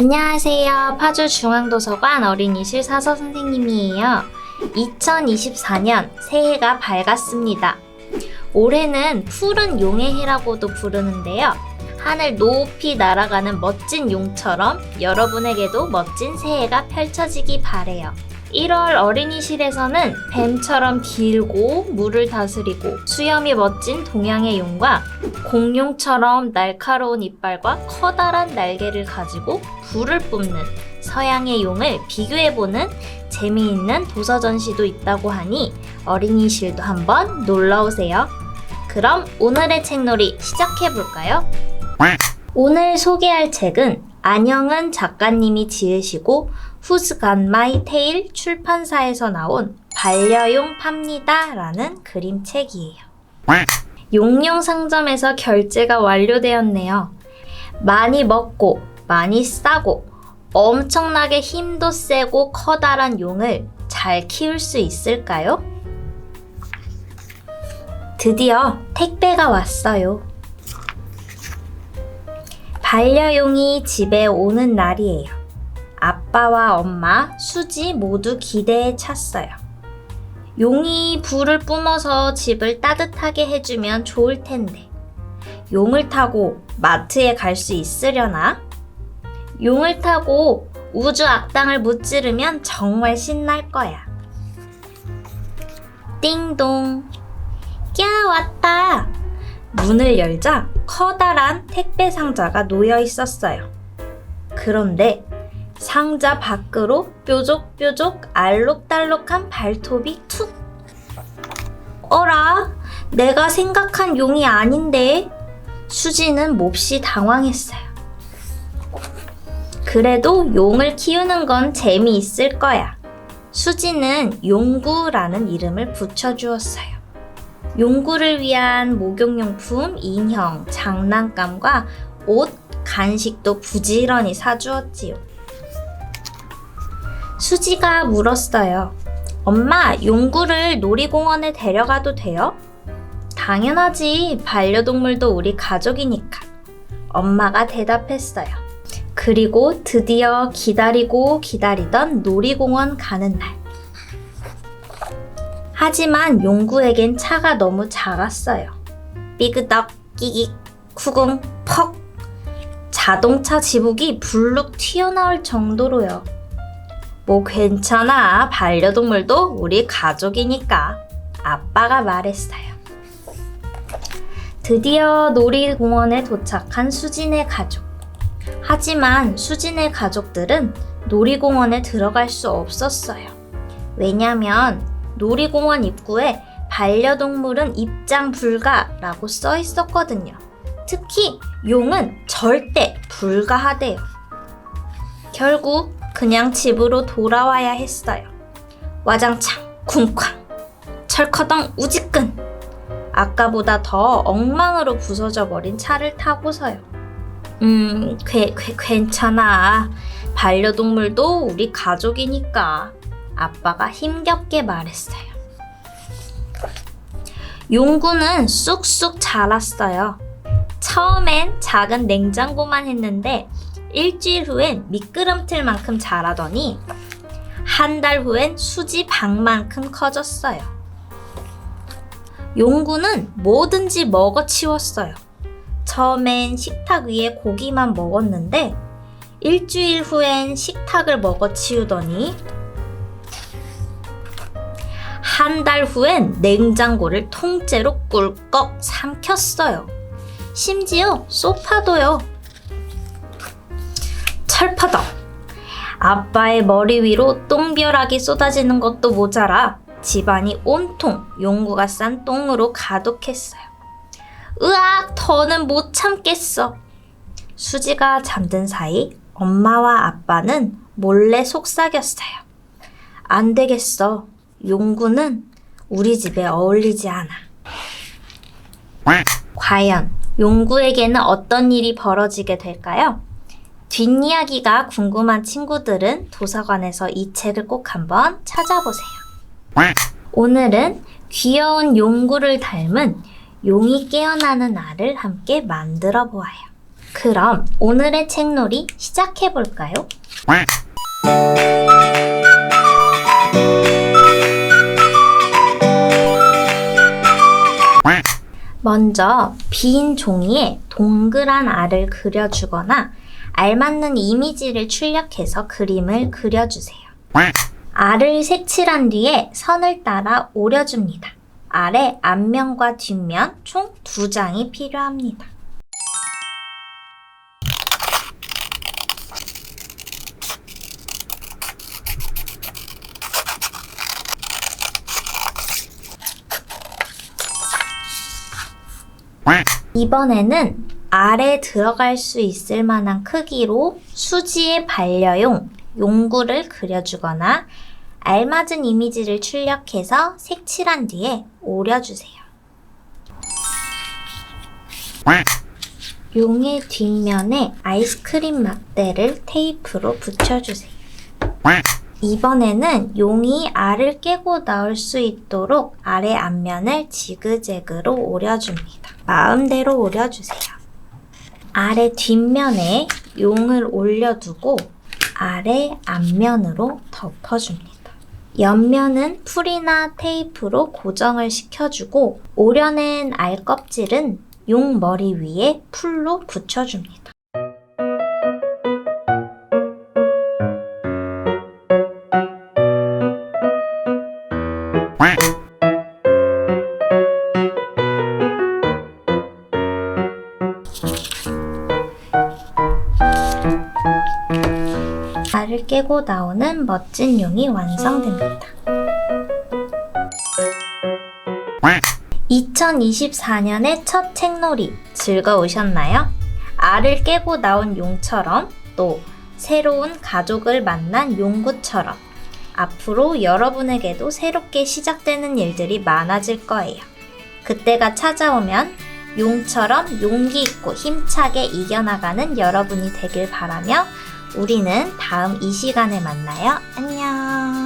안녕하세요. 파주중앙도서관 어린이실 사서 선생님이에요. 2024년 새해가 밝았습니다. 올해는 푸른 용의 해라고도 부르는데요. 하늘 높이 날아가는 멋진 용처럼 여러분에게도 멋진 새해가 펼쳐지기 바래요. 1월 어린이실에서는 뱀처럼 길고 물을 다스리고 수염이 멋진 동양의 용과 공룡처럼 날카로운 이빨과 커다란 날개를 가지고 불을 뿜는 서양의 용을 비교해보는 재미있는 도서 전시도 있다고 하니 어린이실도 한번 놀러 오세요. 그럼 오늘의 책놀이 시작해볼까요? 오늘 소개할 책은 안영은 작가님이 지으시고 Who's Got My Tail 출판사에서 나온 반려용 팝니다 라는 그림책이에요. 용용 상점에서 결제가 완료되었네요. 많이 먹고 많이 싸고 엄청나게 힘도 세고 커다란 용을 잘 키울 수 있을까요? 드디어 택배가 왔어요. 반려용이 집에 오는 날이에요. 아빠와 엄마, 수지 모두 기대에 찼어요. 용이 불을 뿜어서 집을 따뜻하게 해주면 좋을 텐데. 용을 타고 마트에 갈 수 있으려나? 용을 타고 우주 악당을 무찌르면 정말 신날 거야. 띵동. 꺄, 왔다! 문을 열자 커다란 택배 상자가 놓여 있었어요. 그런데 상자 밖으로 뾰족뾰족 알록달록한 발톱이 툭. 어라, 내가 생각한 용이 아닌데. 수지는 몹시 당황했어요. 그래도 용을 키우는 건 재미있을 거야. 수지는 용구라는 이름을 붙여주었어요. 용구를 위한 목욕용품, 인형, 장난감과 옷, 간식도 부지런히 사주었지요. 수지가 물었어요. 엄마, 용구를 놀이공원에 데려가도 돼요? 당연하지. 반려동물도 우리 가족이니까. 엄마가 대답했어요. 그리고 드디어 기다리고 기다리던 놀이공원 가는 날. 하지만 용구에겐 차가 너무 작았어요. 삐그덕, 끼익, 쿠궁, 퍽. 자동차 지붕이 불룩 튀어나올 정도로요. 뭐 괜찮아. 반려동물도 우리 가족이니까. 아빠가 말했어요. 드디어 놀이공원에 도착한 수진의 가족. 하지만 수진의 가족들은 놀이공원에 들어갈 수 없었어요. 왜냐면 놀이공원 입구에 반려동물은 입장 불가라고 써 있었거든요. 특히 용은 절대 불가하대요. 결국 그냥 집으로 돌아와야 했어요. 와장창 쿵쾅 철커덩 우지끈 아까보다 더 엉망으로 부서져 버린 차를 타고서요. 음, 괴, 괴, 괜찮아. 반려동물도 우리 가족이니까. 아빠가 힘겹게 말했어요. 용구는 쑥쑥 자랐어요. 처음엔 작은 냉장고만 했는데 일주일 후엔 미끄럼틀만큼 자라더니 한 달 후엔 수지 방만큼 커졌어요. 용구는 뭐든지 먹어 치웠어요. 처음엔 식탁 위에 고기만 먹었는데 일주일 후엔 식탁을 먹어 치우더니 한 달 후엔 냉장고를 통째로 꿀꺽 삼켰어요. 심지어 소파도요. 철퍼덕. 아빠의 머리 위로 똥벼락이 쏟아지는 것도 모자라 집안이 온통 용구가 싼 똥으로 가득했어요. 으악, 더는 못 참겠어. 수지가 잠든 사이 엄마와 아빠는 몰래 속삭였어요. 안 되겠어. 용구는 우리 집에 어울리지 않아. 과연 용구에게는 어떤 일이 벌어지게 될까요? 뒷이야기가 궁금한 친구들은 도서관에서 이 책을 꼭 한번 찾아보세요. 오늘은 귀여운 용구를 닮은 용이 깨어나는 알을 함께 만들어 보아요. 그럼 오늘의 책놀이 시작해 볼까요? 먼저 빈 종이에 동그란 알을 그려주거나 알맞는 이미지를 출력해서 그림을 그려주세요. 알을 색칠한 뒤에 선을 따라 오려줍니다. 알의 앞면과 뒷면 총 두 장이 필요합니다. 이번에는 알에 들어갈 수 있을 만한 크기로 수지의 반려용 용구를 그려주거나 알맞은 이미지를 출력해서 색칠한 뒤에 오려주세요. 용의 뒷면에 아이스크림 막대를 테이프로 붙여주세요. 이번에는 용이 알을 깨고 나올 수 있도록 알의 앞면을 지그재그로 오려줍니다. 마음대로 오려주세요. 알의 뒷면에 용을 올려두고 알의 앞면으로 덮어줍니다. 옆면은 풀이나 테이프로 고정을 시켜주고 오려낸 알 껍질은 용 머리 위에 풀로 붙여줍니다. 알을 깨고 나오는 멋진 용이 완성됩니다. 2024년의 첫 책놀이 즐거우셨나요? 알을 깨고 나온 용처럼 또 새로운 가족을 만난 용구처럼 앞으로 여러분에게도 새롭게 시작되는 일들이 많아질 거예요. 그때가 찾아오면 용처럼 용기 있고 힘차게 이겨나가는 여러분이 되길 바라며 우리는 다음 이 시간에 만나요. 안녕.